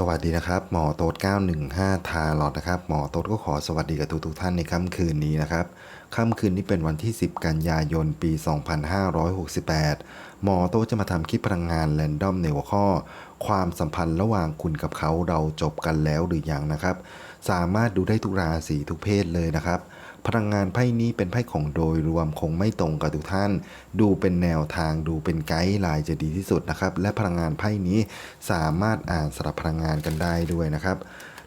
สวัสดีนะครับ หมอโต๊ด915 ทาลอดนะครับ หมอโต๊ดก็ขอสวัสดีกับทุกทุกท่านในค่ำคืนนี้นะครับ ค่ำคืนนี้เป็นวันที่ 10 กันยายน ปี 2568 หมอโต๊ดจะมาทำคลิปพลังงานแรนดอมในหัวข้อ ความสัมพันธ์ระหว่างคุณกับเขาเราจบกันแล้วหรือยังนะครับ สามารถดูได้ทุกราศีทุกเพศเลยนะครับ พลังงานไพ่นี้เป็นไพ่ของโดยรวมคงไม่ตรงกับทุกท่าน ดูเป็นแนวทางดูเป็นไกด์ไลน์จะดีที่สุดนะครับ และพลังงานไพ่นี้สามารถอ่านสลับพลังงานกันได้ด้วยนะครับ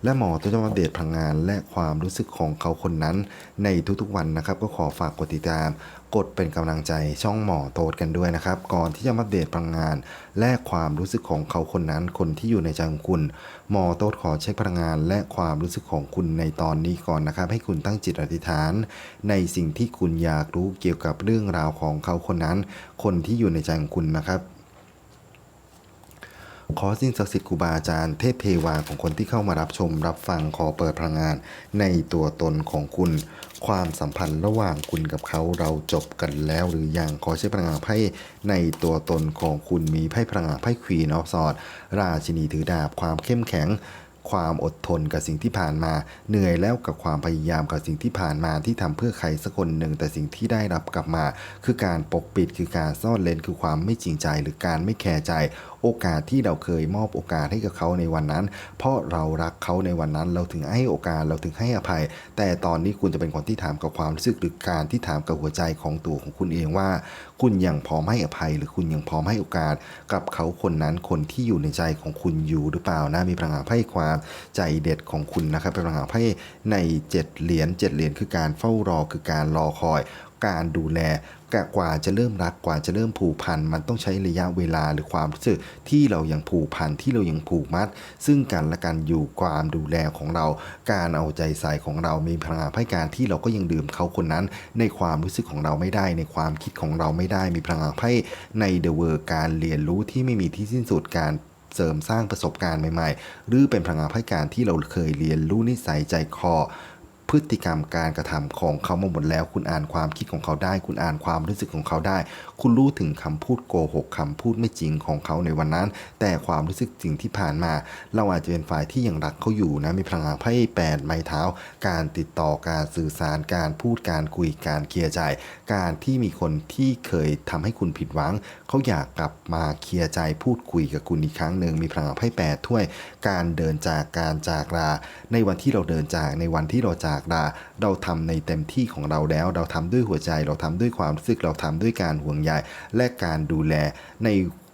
และหมอตัวจะมาเดตพลังงาน และความรู้สึกของเขาคนนั้น ในทุกๆวันนะครับ ก็ขอฝากกดติดตาม กดเป็นกำลังใจช่องหมอโตดกันด้วยนะครับ ก่อนที่จะมาเดตพลังงาน และความรู้สึกของเขาคนนั้น คนที่อยู่ในใจของคุณ หมอโตดขอเช็คพลังงาน และความรู้สึกของคุณในตอนนี้ก่อนนะครับ ให้คุณตั้งจิตอธิษฐาน ในสิ่งที่คุณอยากรู้เกี่ยวกับเรื่องราวของเขาคนนั้น คนที่อยู่ในใจของคุณนะครับ ขอสิ่งศักดิ์สิทธิ์ครูบาอาจารย์เทพเทวาของคนที่เข้ามารับชม รับฟังขอเปิดพลังงาน ในตัวตนของคุณ ความสัมพันธ์ระหว่างคุณกับเขาเราจบกันแล้วหรือยังขอใช้พลังงานไพ่ในตัวตนของคุณมีไพ่พลังงานไพ่ควีนออฟสอดราชินีถือดาบความเข้มแข็งความอดทนกับสิ่งที่ผ่านมา เหนื่อยแล้วกับความพยายามกับสิ่งที่ผ่านมาที่ทำเพื่อใครสักคนหนึ่ง แต่สิ่งที่ได้รับกลับมา คือการปกปิดคือการซ่อนเลนคือความไม่จริงใจหรือการไม่แคร์ใจ โอกาสที่เราเคยมอบโอกาสให้กับเขาในวันนั้น เพราะเรารักเขาในวันนั้น เราถึงให้โอกาสเราถึงให้อภัย แต่ตอนนี้คุณจะเป็นคนที่ถามกับความรู้สึกหรือการที่ถามกับหัวใจของตัวของคุณเองว่า คุณยังพร้อมให้อภัย หรือคุณยังพร้อมให้โอกาส กับเขาคนนั้นคนที่อยู่ในใจของคุณอยู่หรือเปล่านะมีพลังงานไพ่ความใจเด็ดของคุณนะครับเป็นพลังงานไพ่ในเจ็ดเหรียญเจ็ดเหรียญคือการเฝ้ารอคือการรอคอย การดูแลกว่าจะเริ่มรักกว่าจะเริ่มผูกพันมันต้องใช้ระยะเวลาหรือความรู้สึกที่เรายังผูกพันที่เรายังผูกมัด ซึ่งกันและกันอยู่ความดูแลของเรา การเอาใจใส่ของเรามีพลังงานให้การที่เราก็ยังดื่มเขาคนนั้น ในความรู้สึกของเราไม่ได้ ในความคิดของเราไม่ได้ มีพลังงานไพ่ในเดอะเวอร์การเรียนรู้ที่ไม่มีที่สิ้นสุดการเสริมสร้างประสบการณ์ใหม่ๆ หรือเป็นพลังงานให้การที่เราเคยเรียนรู้นิสัยใจคอ พฤติกรรมการกระทำของเขามาหมดแล้ว คุณอ่านความคิดของเขาได้ คุณอ่านความรู้สึกของเขาได้ คุณรู้ถึงคำพูดโกหกคำพูดไม่จริงของเขาในวันนั้น แต่ความรู้สึกจริงที่ผ่านมา เราอาจจะเป็นฝ่ายที่ยังรักเขาอยู่นะมีพลังงานไพ่แปดไม้เท้า การติดต่อการสื่อสารการพูดการคุยการเคลียร์ใจ การที่มีคนที่เคยทำให้คุณผิดหวัง เขาอยากกลับมาเคลียร์ใจพูดคุยกับคุณอีกครั้งหนึ่งมีพลังงานไพ่แปดถ้วย การเดินจากการจากลาในวันที่เราเดินจากในวันที่เราจากลาเราทำในเต็มที่ของเราแล้ว เราทำด้วยหัวใจ เราทำด้วยความรู้สึกเราทำด้วยการห่วงใยและการดูแลใน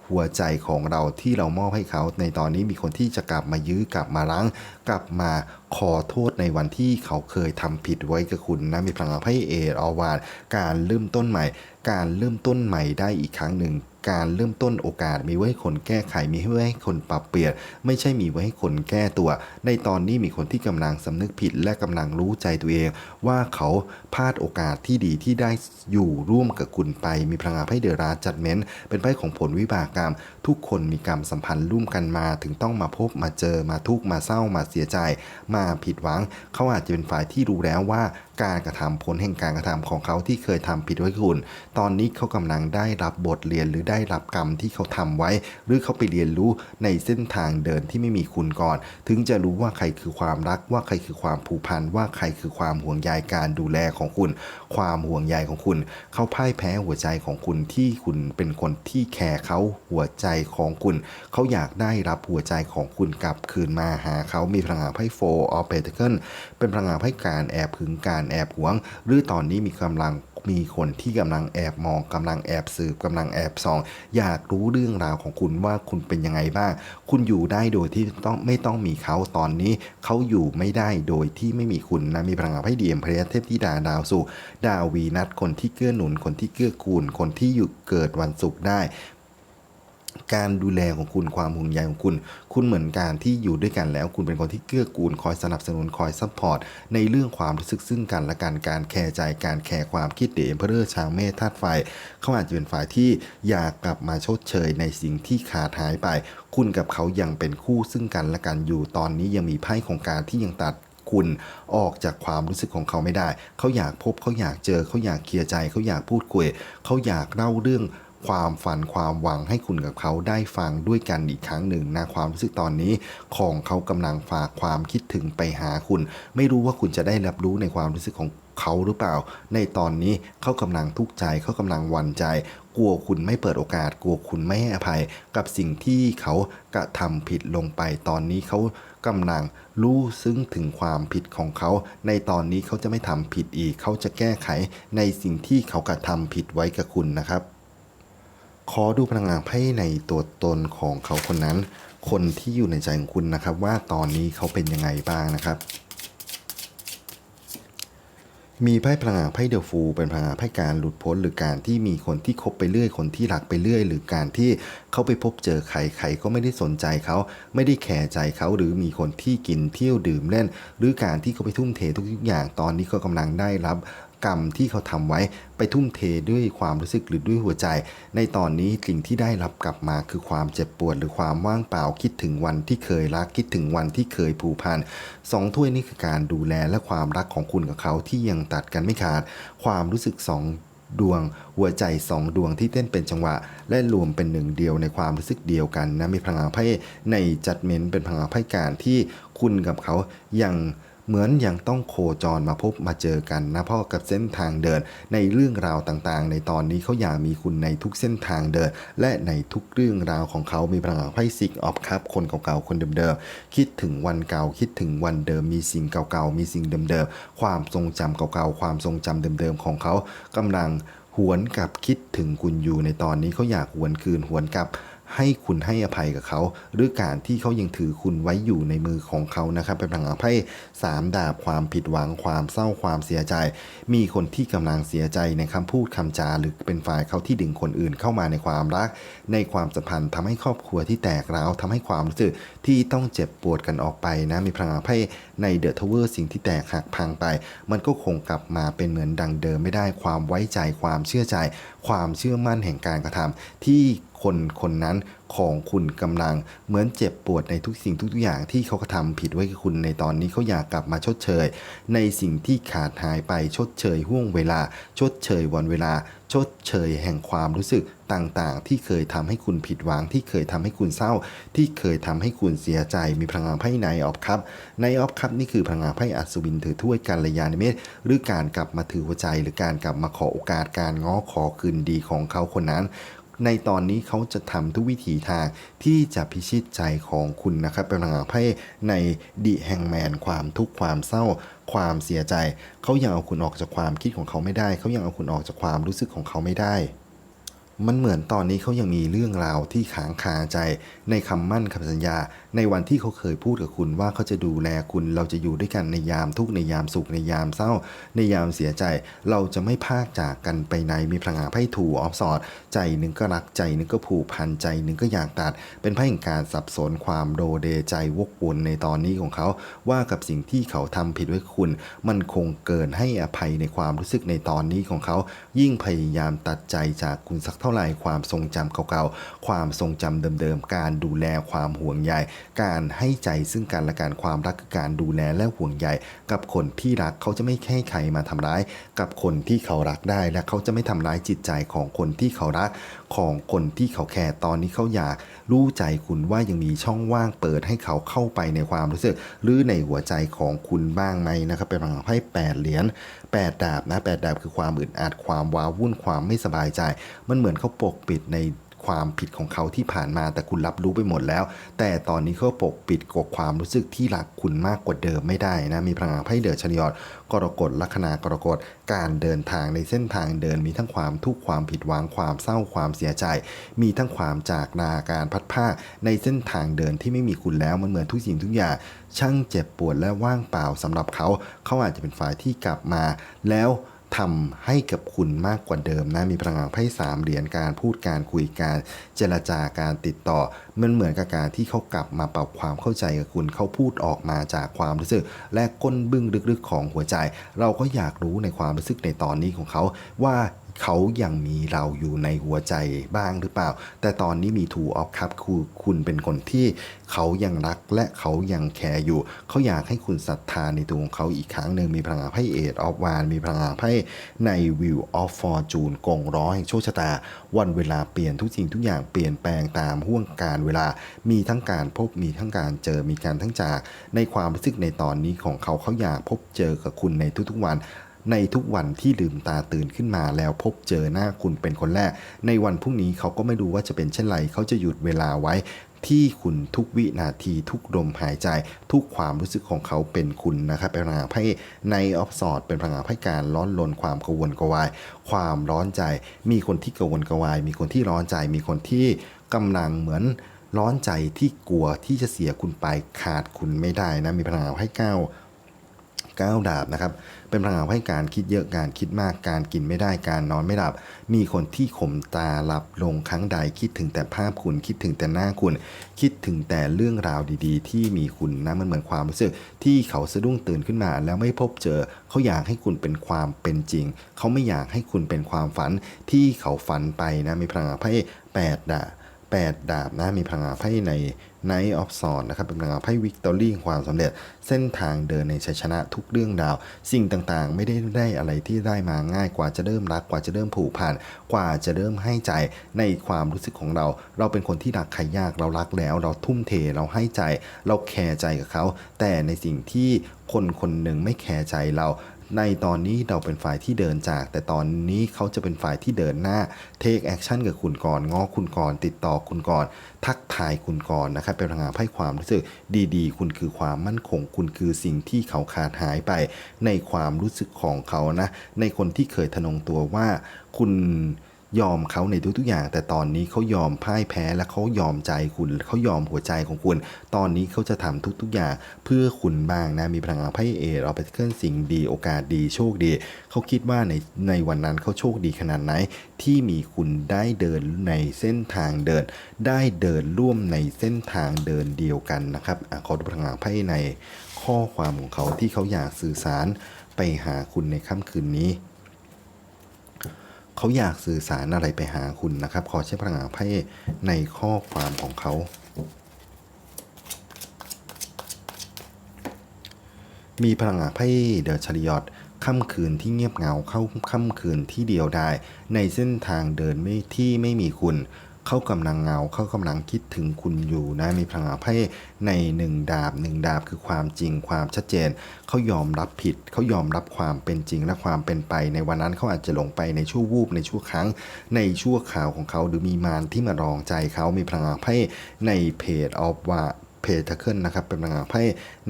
หัวใจของเราที่เรามอบให้เขา ในตอนนี้มีคนที่จะกลับมายื้อกลับมาล้างกลับมาขอโทษในวันที่เขาเคยทำผิดไว้กับคุณนะมีพลังงานไพ่เอรอวานการเริ่มต้นใหม่ การเริ่มต้นใหม่ได้อีกครั้งหนึ่ง การเริ่มต้นโอกาสมีไว้ให้คนแก้ไขมีไว้ให้คนปรับเปลี่ยน ไม่ใช่มีไว้ให้คนแก้ตัว ในตอนนี้มีคนที่กำลังสำนึกผิด และกำลังรู้ใจตัวเอง ว่าเขาพลาดโอกาสที่ดีที่ได้อยู่ร่วมกับคุณไป มีพลังงานไพ่เดราจัดเม้นเป็นไพ่ของผลวิบากกรรม ทุกคนมีกรรมสัมพันธ์ร่วมกันมา ถึงต้องมาพบมาเจอมาทุกข์มาเศร้ามาเสียใจ มาผิดหวัง เขาอาจจะเป็นฝ่ายที่รู้แล้วว่า การกระทำผลแห่งการกระทำของเขาที่เคยทำผิดไว้คุณ ตอนนี้เขากำลังได้รับบทเรียนหรือได้รับกรรมที่เขาทำไว้ หรือเขาไปเรียนรู้ในเส้นทางเดินที่ไม่มีคุณก่อน ถึงจะรู้ว่าใครคือความรักว่าใครคือความผูกพันว่าใครคือความห่วงใยการดูแลของคุณ ความห่วงใยของคุณ เขาพ่ายแพ้หัวใจของคุณที่คุณเป็นคนที่แคร์เขาหัวใจของคุณ เขาอยากได้รับหัวใจของคุณกลับคืนมาหาเขามีพลังงานไพ่โฟออฟเปเทเคิลเป็นพลังงานไพ่การแอบหึงการแอบหวง หรือตอนนี้มีกำลังมีคนที่กำลังแอบมองกำลังแอบสืบกำลังแอบส่อง อยากรู้เรื่องราวของคุณว่าคุณเป็นยังไงบ้าง คุณอยู่ได้โดยที่ต้องไม่ต้องมีเขาตอนนี้ เขาอยู่ไม่ได้โดยที่ไม่มีคุณนะมีพลังงานไพ่ดีเอ็มเพรสเทพธิดาดาวสุดาววีนัทคนที่เกื้อหนุนคนที่เกื้อกูลคนที่อยู่เกิดวันศุกร์ได้ การดูแลของคุณความห่วงใยของคุณ คุณเหมือนการที่อยู่ด้วยกันแล้ว คุณเป็นคนที่เกื้อกูลคอยสนับสนุนคอยซัพพอร์ตในเรื่องความรู้สึกซึ่งกันและกันการแคร์ใจการแคร์ความคิดเดเอ็มเพอร์ชาวเมธาตุไฟ เขาอาจจะเป็นฝ่ายที่อยากกลับมาชดเชยในสิ่งที่ขาดหายไป คุณกับเขายังเป็นคู่ซึ่งกันและกันอยู่ตอนนี้ยังมีไพ่ของการที่ยังตัดคุณออกจากความรู้สึกของเขาไม่ได้ เขาอยากพบเขาอยากเจอ เขาอยากเคลียร์ใจ เขาอยากพูดคุย เขาอยากเล่าเรื่อง ความฝันความหวังให้คุณกับเขาได้ฟังด้วยกันอีกครั้งหนึ่งนะความรู้สึกตอนนี้ของเขากำลังฝากความคิดถึงไปหาคุณ ไม่รู้ว่าคุณจะได้รับรู้ในความรู้สึกของเขาหรือเปล่า ในตอนนี้เขากำลังทุกข์ใจเขากำลังวันใจ กลัวคุณไม่เปิดโอกาส กลัวคุณไม่ให้อภัย กับสิ่งที่เขากระทำผิดลงไป ตอนนี้เขากำลังรู้ซึ้งถึงความผิดของเขา ในตอนนี้เขาจะไม่ทำผิดอีก เขาจะแก้ไขในสิ่งที่เขากระทำผิดไว้กับคุณนะครับ ขอดูพลังงานไพ่ในตัวตนของเขาคนนั้น คนที่อยู่ในใจของคุณนะครับ ว่าตอนนี้เขาเป็นยังไงบ้างนะครับ มีไพ่พลังงานไพ่เดลฟูเป็นพลังงานไพ่การหลุดพ้นหรือการที่มีคนที่คบไปเรื่อยคนที่รักไปเรื่อย หรือการที่ เขาไปพบเจอใครใครก็ไม่ได้สนใจเขาไม่ได้แคร์ใจเขาหรือมีคนที่กินเที่ยวดื่มเล่น หรือการที่เขาไปทุ่มเททุกอย่างตอนนี้เขากำลังได้รับกรรมที่เขาทำไว้ไปทุ่มเทด้วยความรู้สึกหรือด้วยหัวใจ ในตอนนี้สิ่งที่ได้รับกลับมาคือความเจ็บปวดหรือความว่างเปล่าคิดถึงวันที่เคยรักคิดถึงวันที่เคยผูกพันสองถ้วยนี่คือการดูแลและความรักของคุณกับเขาที่ยังตัดกันไม่ขาด ความรู้สึกสอง ดวงหัวใจสองดวงที่เต้นเป็นจังหวะ และรวมเป็นหนึ่งเดียวในความรู้สึกเดียวกันนะมีพลังงานไพ่ในจัดเมนเป็นพลังงานไพ่การที่คุณกับเขายัง เหมือนยังต้องโคจรมาพบมาเจอกันนะเพราะกับเส้นทางเดิน ในเรื่องราวต่างๆ ในตอนนี้เขาอยากมีคุณในทุกเส้นทางเดิน และในทุกเรื่องราวของเขามีพลังงานไพ่ซิกออฟครับคนเก่าๆคนเดิมๆคิดถึงวันเก่าคิดถึงวันเดิมมีสิ่งเก่าๆมีสิ่งเดิมๆความทรงจำเก่าๆความทรงจำเดิมๆของเขากำลังหวนกลับคิดถึงคุณอยู่ในตอนนี้เขาอยากหวนคืนหวนกลับ ให้คุณให้อภัยกับเขา หรือการที่เขายังถือคุณไว้อยู่ในมือของเขานะครับเป็นพลังงานไพ่สามดาบความผิดหวังความเศร้าความเสียใจ มีคนที่กำลังเสียใจในคำพูดคำจาหรือเป็นฝ่ายเขาที่ดึงคนอื่นเข้ามาในความรัก ในความสัมพันธ์ทำให้ครอบครัวที่แตกร้าวทำให้ความรู้สึก ที่ต้องเจ็บปวดกันออกไปนะมีพลังงานไพ่ในเดอะทาวเวอร์สิ่งที่แตกหักพังไป มันก็คงกลับมาเป็นเหมือนดังเดิมไม่ได้ความไว้ใจความเชื่อใจ ความเชื่อมั่นแห่งการกระทำที่คนคนนั้นของคุณกำลังเหมือนเจ็บปวดในทุกสิ่งทุกอย่างที่เขากระทำผิดไว้กับคุณในตอนนี้เขาอยากกลับมาชดเชย ในสิ่งที่ขาดหายไปชดเชยห่วงเวลา ชดเชยวันเวลา ชดเชยแห่งความรู้สึกต่างๆ ที่เคยทำให้คุณผิดหวัง ที่เคยทำให้คุณเศร้า ที่เคยทำให้คุณเสียใจ มีพลังงานไพ่ในออฟครับ ในออฟครับนี่คือพลังงานไพ่อัศวินถือถ้วยการยานิเมตหรือการกลับมาถือหัวใจ หรือการกลับมาขอโอกาสการง้อขอคืนดีของเขาคนนั้น ในตอนนี้เขาจะทำทุกวิถีทางที่จะพิชิตใจของคุณนะครับเป็นหลังไพ่ในดิแฮงแมนความทุกข์ความเศร้าความเสียใจ เขายังเอาคุณออกจากความคิดของเขาไม่ได้ เขายังเอาคุณออกจากความรู้สึกของเขาไม่ได้ มันเหมือนตอนนี้เขายังมีเรื่องราวที่ค้างคาใจในคำมั่นคำสัญญา ในวันที่เขาเคยพูดกับคุณว่าเขาจะดูแลคุณเราจะอยู่ด้วยกันในยามทุกในยามสุขในยามเศร้า ในยามเสียใจ เราจะไม่พากจากกันไปไหนมีพลังงานไพ่ถูออฟสอด ใจหนึ่งก็รักใจหนึ่งก็ผูกพันใจหนึ่งก็อยากตัด เป็นไพ่แห่งการสับสนความโดเดใจวกวนในตอนนี้ของเขาว่ากับสิ่งที่เขาทำผิดไว้คุณ มันคงเกินให้อภัยในความรู้สึกในตอนนี้ของเขา ยิ่งพยายามตัดใจจากคุณสักท่าไหร่ความทรงจำเก่าๆ ความทรงจำเดิมๆ การดูแลความห่วงใย การให้ใจซึ่งกันและกันความรักคือการดูแลและห่วงใยกับคนที่รักเขาจะไม่ให้ใครมาทำร้าย กับคนที่เขารักได้และเขาจะไม่ทำร้ายจิตใจของคนที่เขารักของคนที่เขาแคร์ตอนนี้เขาอยากรู้ใจคุณว่ายังมีช่องว่างเปิดให้เขาเข้าไปในความรู้สึก หรือในหัวใจของคุณบ้างไหมนะครับเป็นพลังไพ่แปดเหรียญแปดดาบนะแปดดาบคือความอึดอัดความว้าวุ่นความไม่สบายใจ มันเหมือนเขาปกปิดใน ความผิดของเขาที่ผ่านมาแต่คุณรับรู้ไปหมดแล้ว แต่ตอนนี้เขาปกปิดกบความรู้สึกที่รักคุณมากกว่าเดิมไม่ได้นะมีพลังงานไพ่เดือดชนิยอดกรกฎลัคนากรกฎการเดินทางในเส้นทางเดินมีทั้งความทุกข์ความผิดหวังความเศร้าความเสียใจ มีทั้งความจากนาการพัดผ้าในเส้นทางเดินที่ไม่มีคุณแล้วมันเหมือนทุกสิ่งทุกอย่างช่างเจ็บปวดและว่างเปล่าสำหรับเขา เขาอาจจะเป็นฝ่ายที่กลับมาแล้ว ทำให้กับคุณมากกว่าเดิมนะ มีพลังงานไพ่สามเหรียญการพูดการคุยการเจรจาการติดต่อ มันเหมือนกับการที่เขากลับมาปรับความเข้าใจกับคุณเขาพูดออกมาจากความรู้สึก และก้นบึ้งลึกๆของหัวใจ เราก็อยากรู้ในความรู้สึกในตอนนี้ของเขาว่า เขายังมีเราอยู่ในหัวใจบ้างหรือเปล่า แต่ตอนนี้มีทูออฟคัพคือคุณเป็นคนที่เขายังรักและเขายังแคร์อยู่ เขาอยากให้คุณศรัทธาในตัวของเขาอีกครั้งหนึ่งมีพลังงานไพ่เอทออฟวานมีพลังงานไพ่ในวิวออฟฟอร์จูนกงร้อยโชคชะตา วันเวลาเปลี่ยนทุกสิ่งทุกอย่างเปลี่ยนแปลงตามห่วงการเวลามีทั้งการพบมีทั้งการเจอมีการทั้งจาก ในความรู้สึกในตอนนี้ของเขาเขาอยากพบเจอกับคุณในทุกๆวัน ในทุกวันที่ลืมตาตื่นขึ้นมา แล้วพบเจอหน้าคุณเป็นคนแรก ในวันพรุ่งนี้เขาก็ไม่รู้ว่าจะเป็นเช่นไรเขาจะหยุดเวลาไว้ที่คุณทุกวินาทีทุกลมหายใจ ทุกความรู้สึกของเขาเป็นคุณนะครับเป็นพลังงานไพ่ในออฟสอดเป็นพลังงานไพ่การร้อนรนความกังวลกวาย ความร้อนใจ มีคนที่กังวลกวาย มีคนที่ร้อนใจ มีคนที่กำลังเหมือนร้อนใจที่กลัวที่จะเสียคุณไปขาดคุณไม่ได้นะมีพลังงานไพ่เก้า ก้าดาบนะครับ เป็นพลังงานให้การคิดเยอะการคิดมากการกินไม่ได้การนอนไม่หลับ มีคนที่ข่มตาหลับลงครั้งใดคิดถึงแต่ภาพคุณคิดถึงแต่หน้าคุณ คิดถึงแต่เรื่องราวดีๆ ที่มีคุณนะมันเหมือนความรู้สึกที่เขาสะดุ้งตื่นขึ้นมา แล้วไม่พบเจอเขาอยากให้คุณเป็นความเป็นจริง เขาไม่อยากให้คุณเป็นความฝันที่เขาฝันไปนะมีพลังงานไพ่แปดดาบ8ดาบนะมีพลังงานไพ่ใน Night of s o n นะครับเป็นพลังาไพ่วิกตอรี่ความสำเร็จเส้นทางเดินในชัยชนะทุกเรื่องราว สิ่งต่างๆ ไม่ได้ได้อะไรที่ได้มาง่ายกว่าจะเริ่มรักกว่าจะเริ่มผูกพันกว่าจะเริ่มให้ใจในความรู้สึกของเรา เราเป็นคนที่รักใครยากเรารักแล้ว เราทุ่มเทเราให้ใจ เราแคร์ใจกับเขา แต่ในสิ่งที่คนคนหนึ่งไม่แคร์ใจเรา ในตอนนี้เราเป็นฝ่ายที่เดินจาก แต่ตอนนี้เขาจะเป็นฝ่ายที่เดินหน้า take action กับคุณก่อนง้อคุณก่อน ติดต่อคุณก่อน ทักทายคุณก่อนนะครับ เป็นพลังงานให้ความรู้สึกดีๆ คุณคือความมั่นคง คุณคือสิ่งที่เขาขาดหายไป ในความรู้สึกของเขานะ ในคนที่เคยทะนงตัวว่าคุณ ยอมเขาในทุกๆอย่าง แต่ตอนนี้เขายอมพ่ายแพ้และเขายอมใจคุณเขายอมหัวใจของคุณ ตอนนี้เขาจะทำทุก ๆอย่าง เพื่อคุณบ้างนะมีพลังงานไพ่เอเราไปเคลื่อนสิ่งดีโอกาสดีโชคดีเขาคิดว่าในในวันนั้นเขาโชคดีขนาดไหน ที่มีคุณได้เดินในเส้นทางเดิน ได้เดินร่วมในเส้นทางเดินเดียวกันนะครับอขอดูพลังงานไพ่ในข้อความของเขาที่เขาอยากสื่อสารไปหาคุณในค่ำคืนนี้ เขาอยากสื่อสารอะไรไปหาคุณนะครับ ขอใช้พลังงานไพ่ในข้อความของเขา มีพลังงานไพ่เดอะชริยอตค่ำคืนที่เงียบเหงาเข้าค่ำคืนที่เดียวดายในเส้นทางเดินไม่ที่ไม่มีคุณ เขากำลังเงาเขากำลังคิดถึงคุณอยู่นะมีพลังงานไพ่ในหนึ่งดาบหนึ่งดาบคือความจริงความชัดเจน เขายอมรับผิด เขายอมรับความเป็นจริงและความเป็นไป ในวันนั้นเขาอาจจะหลงไปในชั่ววูบในชั่วครั้ง ในชั่วข่าวของเขาหรือมีมารที่มารองใจเขามีพลังงานไพ่ในเพจออฟว่า เพเทเคิลนะครับเป็นพลังงานไพ่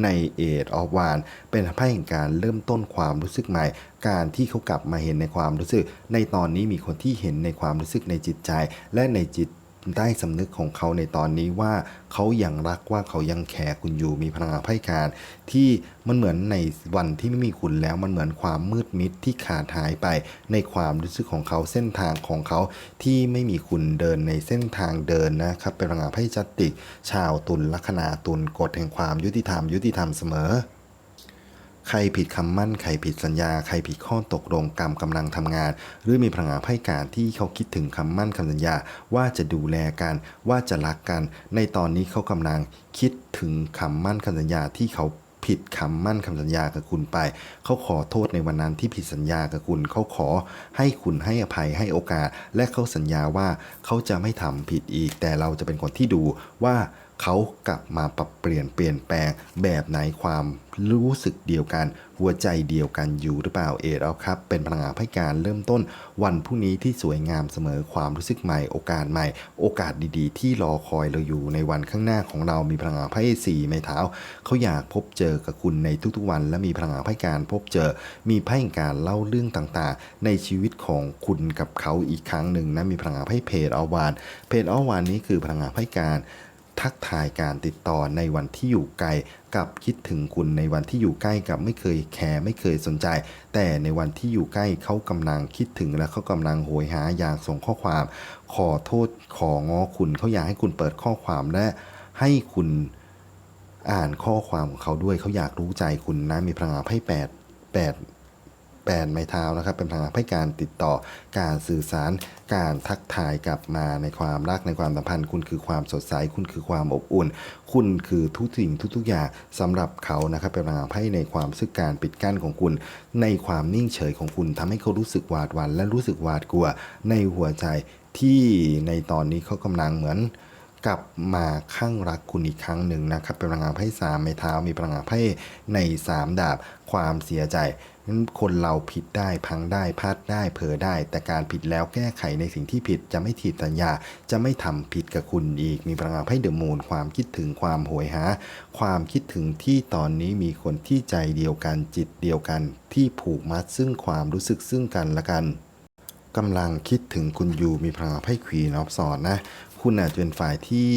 ในเอทออฟวานเป็นไพ่แห่งการเริ่มต้นความรู้สึกใหม่ การที่เขากลับมาเห็นในความรู้สึก ในตอนนี้มีคนที่เห็นในความรู้สึกในจิตใจและในจิต ใต้สำนึกของเขาในตอนนี้ว่าเขายังรักว่าเขายังแคร์คุณอยู่มีพลังงานไพ่การ ที่มันเหมือนในวันที่ไม่มีคุณแล้วมันเหมือนความมืดมิดที่ขาดหายไป ในความรู้สึกของเขาเส้นทางของเขาที่ไม่มีคุณเดินในเส้นทางเดินนะครับเป็นพลังงานไพ่จัตติกชาวตุลลัคนาตุลกฎแห่งความยุติธรรมยุติธรรมเสมอ ใครผิดคำมั่น ใครผิดสัญญา ใครผิดข้อตกลงกรรมกำลังทำงาน หรือมีพลังงานไพ่การที่เขาคิดถึงคำมั่นคำสัญญา ว่าจะดูแลกัน ว่าจะรักกัน ในตอนนี้เขากำลังคิดถึงคำมั่นคำสัญญาที่เขาผิดคำมั่นคำสัญญากับคุณไป เขาขอโทษในวันนั้นที่ผิดสัญญากับคุณ เขาขอให้คุณให้อภัยให้โอกาส และเขาสัญญาว่าเขาจะไม่ทำผิดอีก แต่เราจะเป็นคนที่ดูว่า เขากลับมาปรับเปลี่ยนเปลี่ยนแปลงแบบไหนความรู้สึกเดียวกัน หัวใจเดียวกันอยู่หรือเปล่าเอเราครับ เป็นพลังงานให้การเริ่มต้น วันพรุ่งนี้ที่สวยงามเสมอความรู้สึกใหม่โอกาสใหม่ โอกาสดีๆ ที่รอคอยเราอยู่ในวันข้างหน้าของเรามีพลังงานไพ่สี่ไม้เท้าเขาอยากพบเจอกับคุณในทุกๆวัน และมีพลังงานให้การพบเจอ มีไพ่การเล่าเรื่องต่างๆ ในชีวิตของคุณกับเขาอีกครั้งหนึ่งนะมีพลังงานให้เพจอวานเพจอวานนี้คือพลังงานให้การ ทักทายการติดต่อในวันที่อยู่ไกลกับคิดถึงคุณในวันที่อยู่ใกล้กับไม่เคยแคร์ไม่เคยสนใจ แต่ในวันที่อยู่ใกล้เขากำลังคิดถึงและเขากำลังโหยหาอยากส่งข้อความ ขอโทษของอคุณเขาอยากให้คุณเปิดข้อความและให้คุณอ่านข้อความของเขาด้วยเขาอยากรู้ใจคุณนะมีพลังงานให้แปดแปด แปนไม้เท้านะครับเป็นพลังงานให้การติดต่อการสื่อสารการทักทายกลับมาในความรักในความสัมพันธ์ คุณคือความสดใส คุณคือความอบอุ่น คุณคือทุกสิ่งทุกๆอย่างสำหรับเขานะครับเป็นพลังงานให้ในความรู้สึกการปิดกั้นของคุณ ในความนิ่งเฉยของคุณทำให้เขารู้สึกหวาดหวั่นและรู้สึกหวาดกลัว ในหัวใจที่ในตอนนี้เขากำลังเหมือนกลับมาข้างรักคุณอีกครั้งหนึ่งนะครับเป็นพลังงานไพ่สามไม้เท้ามีพลังงานไพ่ในสามดาบความเสียใจ นั้นคนเราผิดได้พังได้พลาดได้เผลอได้ แต่การผิดแล้วแก้ไขในสิ่งที่ผิดจะไม่ถีบสัญญา จะไม่ทำผิดกับคุณอีก มีพลังงานไพ่เดอะมูนความคิดถึงความโหยหา ความคิดถึงที่ตอนนี้มีคนที่ใจเดียวกันจิตเดียวกัน ที่ผูกมัดซึ่งความรู้สึกซึ่งกันและกันกำลังคิดถึงคุณอยู่มีพลังไพ่ควีนออฟสอนนะ คุณอาจจะเป็นฝ่ายที่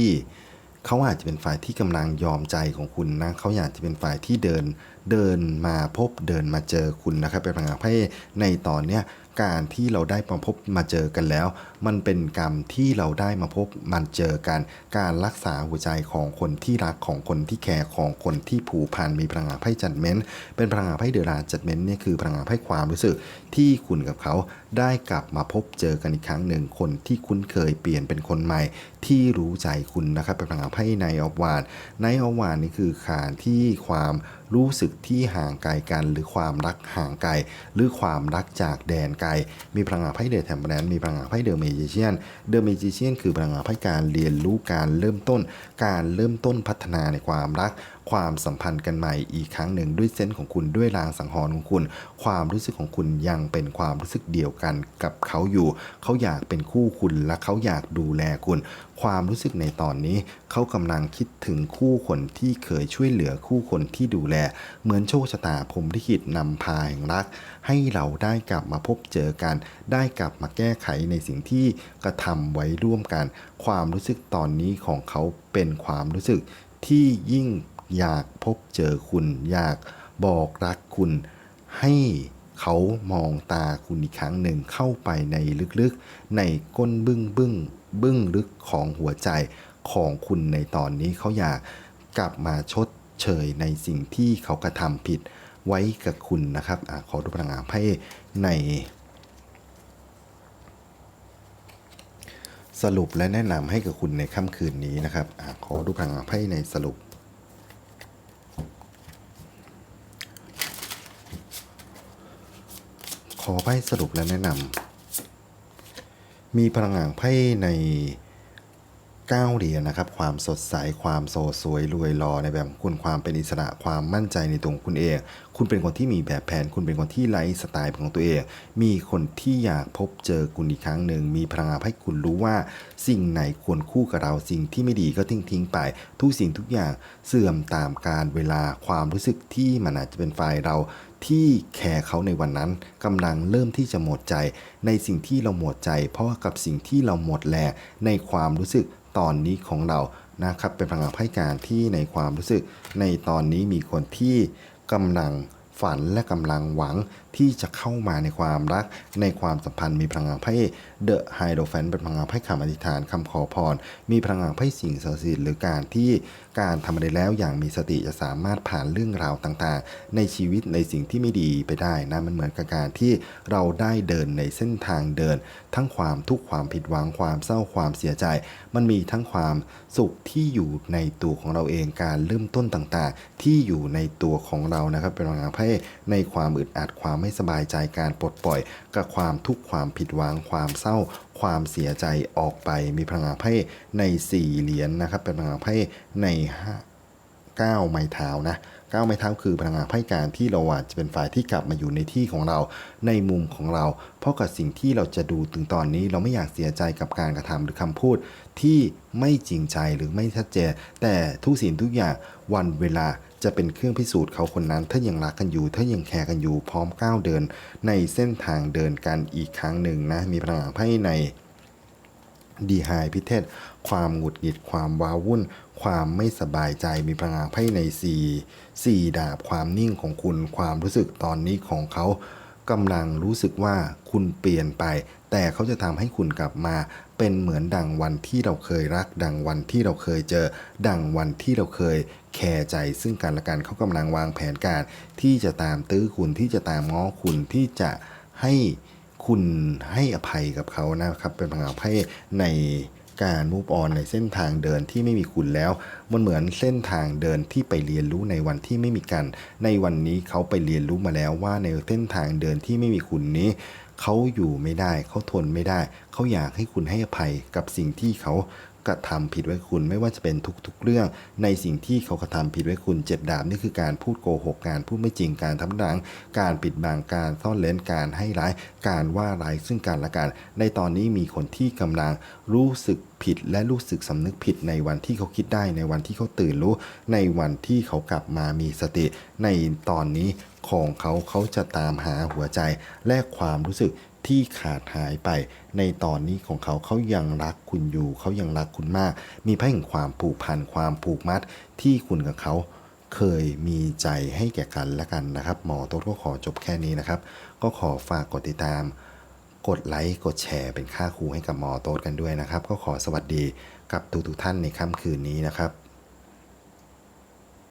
เขาอาจจะเป็นฝ่ายที่กำลังยอมใจของคุณนะ เขาอยากจะเป็นฝ่ายที่เดิน เดินมาพบเดินมาเจอคุณนะครับเป็นพลังให้ในตอนเนี้ย การที่เราได้มาพบมาเจอกันแล้ว มันเป็นกรรมที่เราได้มาพบมันเจอกัน การรักษาหัวใจของคนที่รักของคนที่แคร์ของคนที่ผูกพันมีพลังงานไพ่จัดเม้น เป็นพลังงานไพ่เดราจัดเม้นเนี่ยคือพลังงานไพ่ความรู้สึกที่คุณกับเขาได้กลับมาพบเจอกันอีกครั้งหนึ่งคนที่คุ้นเคยเปลี่ยนเป็นคนใหม่ ที่รู้ใจคุณนะครับเป็นพลังงานไพ่ในอวานในอวานนี่คือขานที่ความรู้สึกที่ห่างไกลกัน หรือความรักห่างไกลหรือความรักจากแดนไกลมีพลังงานไพ่เดอะแทมเปอร์แนนมีพลังงานไพ่เดอะเมจิเชียนเดอะเมจิเชียนคือพลังงานไพ่การเรียนรู้การเริ่มต้น การเริ่มต้นพัฒนาในความรัก ความสัมพันธ์กันใหม่อีกครั้งหนึ่งด้วยเซนส์ของคุณด้วยรางสังหรณ์ของคุณ ความรู้สึกของคุณยังเป็นความรู้สึกเดียวกันกับเขาอยู่ เขาอยากเป็นคู่คุณและเขาอยากดูแลคุณ ความรู้สึกในตอนนี้ เขากำลังคิดถึงคู่คนที่เคยช่วยเหลือคู่คนที่ดูแล เหมือนโชคชะตาพรหมลิขิตนำพาแห่งรัก ให้เราได้กลับมาพบเจอกัน ได้กลับมาแก้ไขในสิ่งที่กระทำไว้ร่วมกัน ความรู้สึกตอนนี้ของเขาเป็นความรู้สึกที่ยิ่ง อยากพบเจอคุณ อยากบอกรักคุณ ให้เขามองตาคุณอีกครั้งหนึ่งเข้าไปในลึกๆ ในก้นบึ้งบึ้งบึ้งลึกของหัวใจของคุณในตอนนี้เขาอยากกลับมาชดเชยในสิ่งที่เขากระทำผิดไว้กับคุณนะครับอขอดูพลังงานไพ่ในสรุปและแนะนำให้กับคุณในค่ำคืนนี้นะครับอขอดูพลังงานไพ่ในสรุป อไพ่สรุปและแนะนำมีพลังงานไพ่ในเก้าเหรียญนะครับ ความสดใส ความโซสวยรวยรอในแบบคุณความเป็นอิสระความมั่นใจในตัวคุณเอง คุณเป็นคนที่มีแบบแผน คุณเป็นคนที่ไร้สไตล์ของตัวเอง มีคนที่อยากพบเจอคุณอีกครั้งหนึ่ง มีพลังงานให้คุณรู้ว่า สิ่งไหนควรคู่กับเรา สิ่งที่ไม่ดีก็ทิ้งทิ้งไป ทุกสิ่งทุกอย่างเสื่อมตามการเวลาความรู้สึกที่มันอาจจะเป็นฝ่ายเรา ที่แคร์เขาในวันนั้นกำลังเริ่มที่จะหมดใจ ในสิ่งที่เราหมดใจ เพราะกับสิ่งที่เราหมดแรงในความรู้สึกตอนนี้ของเรานะครับเป็นพลังงานไพ่การที่ในความรู้สึกในตอนนี้มีคนที่กำลังฝันและกำลังหวัง ที่จะเข้ามาในความรักในความสัมพันธ์มีพลังงานไพ่เดอะไฮโดแฟนเป็นพลังงานไพ่คำอธิษฐานคำขอพร มีพลังงานไพ่สิ่งศักดิ์สิทธิ์หรือการที่การทำอะไรแล้วอย่างมีสติจะสามารถผ่านเรื่องราวต่างๆ ในชีวิตในสิ่งที่ไม่ดีไปได้นะมันเหมือนกับการที่เราได้เดินในเส้นทางเดิน ทั้งความทุกข์ความผิดหวังความเศร้าความเสียใจ มันมีทั้งความสุขที่อยู่ในตัวของเราเองการเริ่มต้นต่างๆ ที่อยู่ในตัวของเรานะครับเป็นพลังงานไพ่ในความอึดอัดความไม่สบายใจการปลดปล่อยกับความทุกข์ความผิดหวังความเศร้า ความเสียใจออกไป มีพลังงานไพ่ในสี่เหรียญนะครับ เป็นพลังงานไพ่ในห้าก้าไม้เท้านะก้าวไม้เท้าคือพลังงานไพ่การที่เราอาจจะเป็นฝ่ายที่กลับมาอยู่ในที่ของเรา ในมุมของเรา เพราะกับสิ่งที่เราจะดูถึงตอนนี้เราไม่อยากเสียใจกับการกระทำหรือคำพูดที่ไม่จริงใจหรือไม่ชัดเจนแต่ทุกสิ่งทุกอย่างวันเวลา จะเป็นเครื่องพิสูจน์เขาคนนั้น ถ้ายังรักกันอยู่ ถ้ายังแคร์กันอยู่ พร้อมก้าวเดิน ในเส้นทางเดินกันอีกครั้งหนึ่งนะ มีพลังงานไพ่ในดีไฮพิเทศ ความหงุดหงิด ความว้าวุ่น ความไม่สบายใจ มีพลังงานไพ่ในสี่สี่ดาบ ความนิ่งของคุณ ความรู้สึกตอนนี้ของเขากำลังรู้สึกว่าคุณเปลี่ยนไป แต่เขาจะทำให้คุณกลับมา เป็นเหมือนดังวันที่เราเคยรัก ดังวันที่เราเคยเจอ ดังวันที่เราเคยแคร์ใจ ซึ่งกันและกันเขากำลังวางแผนการ ที่จะตามตื้อคุณที่จะตามง้อคุณที่จะให้คุณให้อภัยกับเขานะครับ เป็นพลังไพ่ในการมูฟออนในเส้นทางเดินที่ไม่มีคุณแล้ว มันเหมือนเส้นทางเดินที่ไปเรียนรู้ในวันที่ไม่มีกัน ในวันนี้เขาไปเรียนรู้มาแล้วว่าในเส้นทางเดินที่ไม่มีคุณนี้ เขาอยู่ไม่ได้ เขาทนไม่ได้ เขาอยากให้คุณให้อภัยกับสิ่งที่เขา กระทำผิดไว้คุณ ไม่ว่าจะเป็นทุกๆเรื่อง ในสิ่งที่เขากระทำผิดไว้คุณเจ็ดดาบนี่คือการพูดโกหกการพูดไม่จริงการทำดังการปิดบังการซ่อนเล้นการให้ร้าย การว่าร้ายซึ่งกันและกัน ในตอนนี้มีคนที่กำลังรู้สึกผิดและรู้สึกสำนึกผิดในวันที่เขาคิดได้ในวันที่เขาตื่นรู้ ในวันที่เขากลับมามีสติ ในตอนนี้ของเขาเขาจะตามหาหัวใจ และความรู้สึก ที่ขาดหายไป ในตอนนี้ของเขาเขายังรักคุณอยู่ เขายังรักคุณมาก มีไพ่แห่งความผูกพันความผูกมัดที่คุณกับเขาเคยมีใจให้แก่กันและกันนะครับ หมอโต๊ดก็ขอจบแค่นี้นะครับ ก็ขอฝากกดติดตาม กดไลค์กดแชร์เป็นค่าครูให้กับหมอโต๊ดกันด้วยนะครับ ก็ขอสวัสดีกับทุกๆท่านในค่ำคืนนี้นะครับ